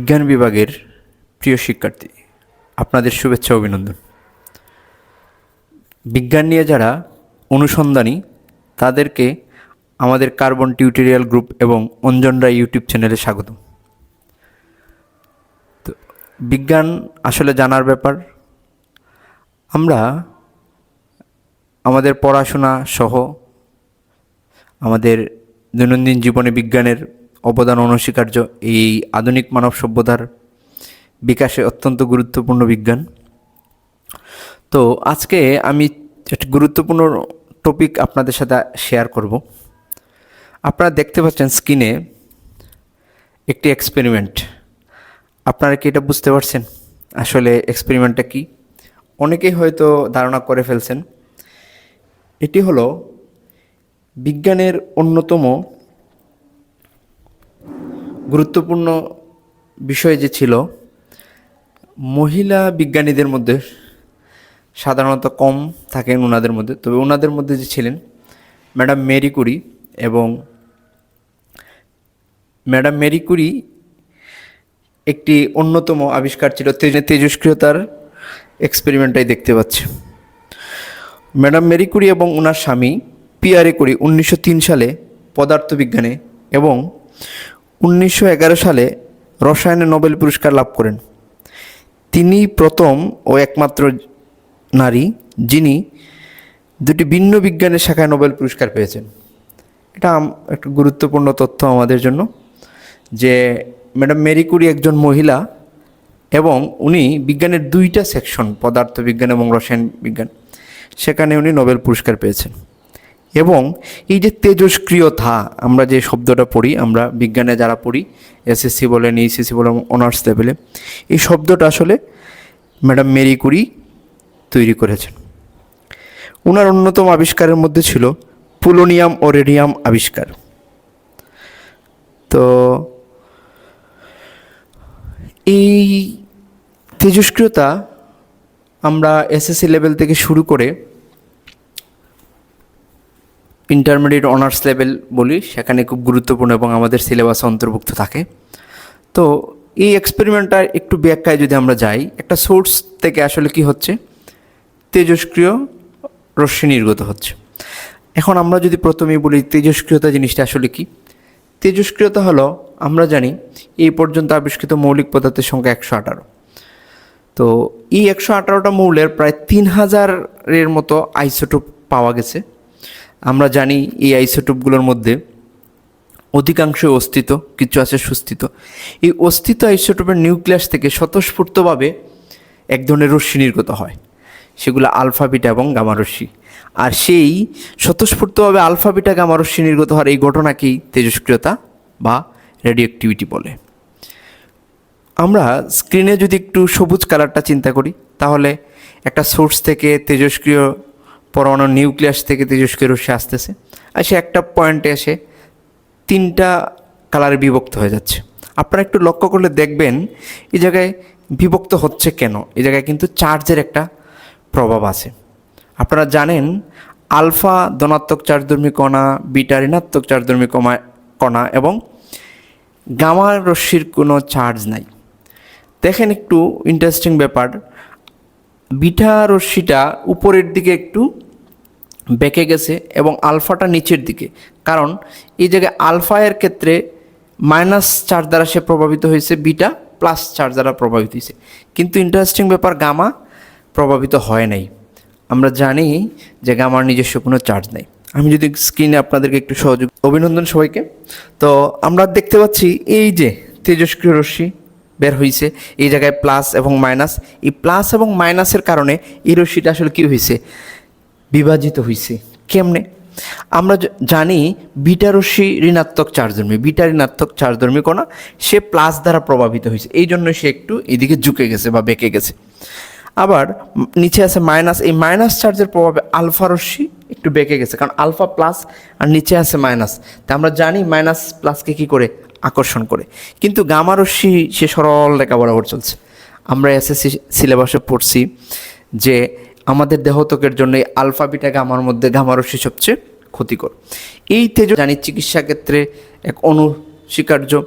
বিজ্ঞান বিভাগের প্রিয় শিক্ষার্থী, আপনাদের শুভেচ্ছা অভিনন্দন। বিজ্ঞান নিয়ে যারা অনুসন্ধানী, তাদেরকে আমাদের কার্বন টিউটোরিয়াল গ্রুপ এবং অঞ্জনরা ইউটিউব চ্যানেলে স্বাগত তো বিজ্ঞান আসলে জানার ব্যাপার, আমরা আমাদের পড়াশোনা সহ আমাদের দৈনন্দিন জীবনে বিজ্ঞানের অবদান অনস্বীকার্য এই আধুনিক মানব সভ্যতার বিকাশে অত্যন্ত গুরুত্বপূর্ণ বিজ্ঞান। তো আজকে আমি একটা গুরুত্বপূর্ণ টপিক আপনাদের সাথে শেয়ার করব। আপনারা দেখতে পাচ্ছেন স্ক্রিনে একটি এক্সপেরিমেন্ট আপনারা কি এটা বুঝতে পারছেন? আসলে এক্সপেরিমেন্টটা কি? অনেকেই হয়তো ধারণা করে ফেলছেন। এটি হলো বিজ্ঞানের অন্যতম গুরুত্বপূর্ণ বিষয় যে ছিল, মহিলা বিজ্ঞানীদের মধ্যে সাধারণত কম থাকেন ওনাদের মধ্যে। তবে ওনাদের মধ্যে যে ছিলেন ম্যাডাম মেরি কুরি এবং ম্যাডাম মেরি কুরি একটি অন্যতম আবিষ্কার ছিল তেজস্ক্রিয়তার এক্সপেরিমেন্টটাই দেখতে পাচ্ছি। ম্যাডাম মেরি কুরি এবং ওনার স্বামী পিয়ারে কুরি উনিশশো তিন সালে পদার্থবিজ্ঞানে এবং উনিশশো এগারো সালে রসায়নে নোবেল পুরস্কার লাভ করেন। তিনি প্রথম ও একমাত্র নারী যিনি দুটি ভিন্ন বিজ্ঞানের শাখায় নোবেল পুরস্কার পেয়েছেন। এটা একটা গুরুত্বপূর্ণ তথ্য আমাদের জন্য যে ম্যাডাম মেরি কুরি একজন মহিলা এবং উনি বিজ্ঞানের দুইটা সেকশন, পদার্থবিজ্ঞান এবং রসায়ন বিজ্ঞান, সেখানে উনি নোবেল পুরস্কার পেয়েছেন। এবং এই যে তেজস্ক্রিয়তা, আমরা যে শব্দটা পড়ি, আমরা বিজ্ঞানে যারা পড়ি এসএসসি বলেন এইচএসসি বলেন, অনার্স লেভেলে, এই শব্দটা আসলে ম্যাডাম মেরি কুরি তৈরি করেছেন। ওনার অন্যতম আবিষ্কারের মধ্যে ছিল পুলোনিয়াম ও রেডিয়াম আবিষ্কার। তো এই তেজস্ক্রিয়তা আমরা এসএসসি লেভেল থেকে শুরু করে ইন্টারমিডিয়েট অনার্স লেভেল বলি, সেখানে খুব গুরুত্বপূর্ণ এবং আমাদের সিলেবাসে অন্তর্ভুক্ত থাকে। তো এই এক্সপেরিমেন্টটা একটু ব্যাখ্যায় যদি আমরা যাই, একটা সোর্স থেকে আসলে কি হচ্ছে? তেজস্ক্রিয় রশ্মি নির্গত হচ্ছে। এখন আমরা যদি প্রথমেই বলি তেজস্ক্রিয়তা জিনিসটা আসলে কি? তেজস্ক্রিয়তা হলো, আমরা জানি এই পর্যন্ত আবিষ্কৃত মৌলিক পদার্থের সংখ্যা একশো আঠারো। তো এই একশো আঠারোটা মৌলের প্রায় তিন হাজারের মতো আইসোটোপ পাওয়া গেছে। আমরা জানি এই আইসোটোপগুলোর মধ্যে অধিকাংশ অস্তিত্ব কিছু আছে সুস্থিত। এই অস্তিত্ব আইসোটোপের নিউক্লিয়াস থেকে স্বতঃস্ফূর্তভাবে এক ধরনের রশ্মি নির্গত হয়, সেগুলো আলফা, বিটা এবং গামারশ্মি আর সেই স্বতঃস্ফূর্তভাবে আলফা, বিটা, গামা নির্গত হওয়ার এই ঘটনাকেই তেজস্ক্রিয়তা বা রেডিওঅ্যাক্টিভিটি বলে। আমরা স্ক্রিনে যদি একটু সবুজ কালারটা চিন্তা করি, তাহলে একটা সোর্স থেকে তেজস্ক্রিয় পরমাণু নিউক্লিয়াস থেকে তেজস্ক্রিয় রশ্মি আসতেছে। আর সে একটা পয়েন্টে এসে তিনটা কালারে বিভক্ত হয়ে যাচ্ছে। আপনারা একটু লক্ষ্য করলে দেখবেন, এই জায়গায় বিভক্ত হচ্ছে কেন? এই জায়গায় কিন্তু চার্জের একটা প্রভাব আছে। আপনারা জানেন, আলফা ধনাত্মক চার্জধর্মী কণা, বিটা ঋণাত্মক চার্জধর্মী কমা, কণা এবং গামা রশ্মির কোনো চার্জ নাই। দেখেন একটু ইন্টারেস্টিং ব্যাপার। বিটা রশ্মিটা উপরের দিকে একটু বেঁকে গেছে এবং আলফাটা নিচের দিকে। কারণ এই জায়গায় আলফা এর ক্ষেত্রে মাইনাস চার্জ দ্বারা সে প্রভাবিত হয়েছে, বিটা প্লাস চার্জ দ্বারা প্রভাবিত হয়েছে। কিন্তু ইন্টারেস্টিং ব্যাপার, গামা প্রভাবিত হয় নাই। আমরা জানি যে গামার নিজস্ব কোনো চার্জ নেই। আমি যদি স্ক্রিনে আপনাদেরকে একটু সহযোগ, অভিনন্দন সবাইকে। তো আমরা দেখতে পাচ্ছি এই যে তেজস্ক্রিয় রশ্মি। বের হয়েছে এই জায়গায় প্লাস এবং মাইনাস। এই প্লাস এবং মাইনাসের কারণে এই রশ্মিটা আসলে কী হয়েছে বিভাজিত হয়েছে কেমনে? আমরা জানি বিটা রশ্মি ঋণাত্মক চার্জধর্মী বিটা ঋণাত্মক চার্জধর্মী কণা সে প্লাস দ্বারা প্রভাবিত হয়েছে এই জন্য সে একটু এদিকে ঝুঁকে গেছে বা বেঁকে গেছে। আবার নিচে আছে মাইনাস। এই মাইনাস চার্জের প্রভাবে আলফা রশ্মি একটু বেঁকে গেছে। কারণ আলফা প্লাস আর নিচে আছে মাইনাস। তা আমরা জানি মাইনাস প্লাসকে কী করে? আকর্ষণ করে। কিন্তু গামা রশ্মি সে সরল রেখা বরাবর চলছে। আমরা এসএসসি সিলেবাসে পড়ছি যে আমাদের দেহতকের জন্য এই আলফা, বিটা, গামার মধ্যে গামা রশ্মি সবচেয়ে ক্ষতিকর। এই তেজ জানি চিকিৎসা ক্ষেত্রে এক অনুস্বীকার্য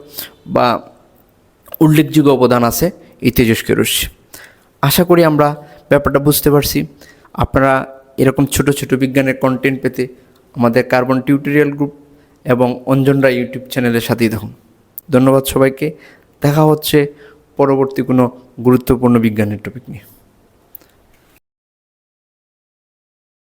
বা উল্লেখযোগ্য অবদান আছে এই তেজস্ক্রিয় রশ্মি। আশা করি আমরা ব্যাপারটা বুঝতে পারছি। আপনারা এরকম ছোট ছোট বিজ্ঞানের কন্টেন্ট পেতে আমাদের কার্বন টিউটোরিয়াল গ্রুপ এবং অঞ্জনরা ইউটিউব চ্যানেলের সাথেই থাকুন। ধন্যবাদ সবাইকে। দেখা হচ্ছে পরবর্তী কোনো গুরুত্বপূর্ণ বিজ্ঞানের টপিক নিয়ে।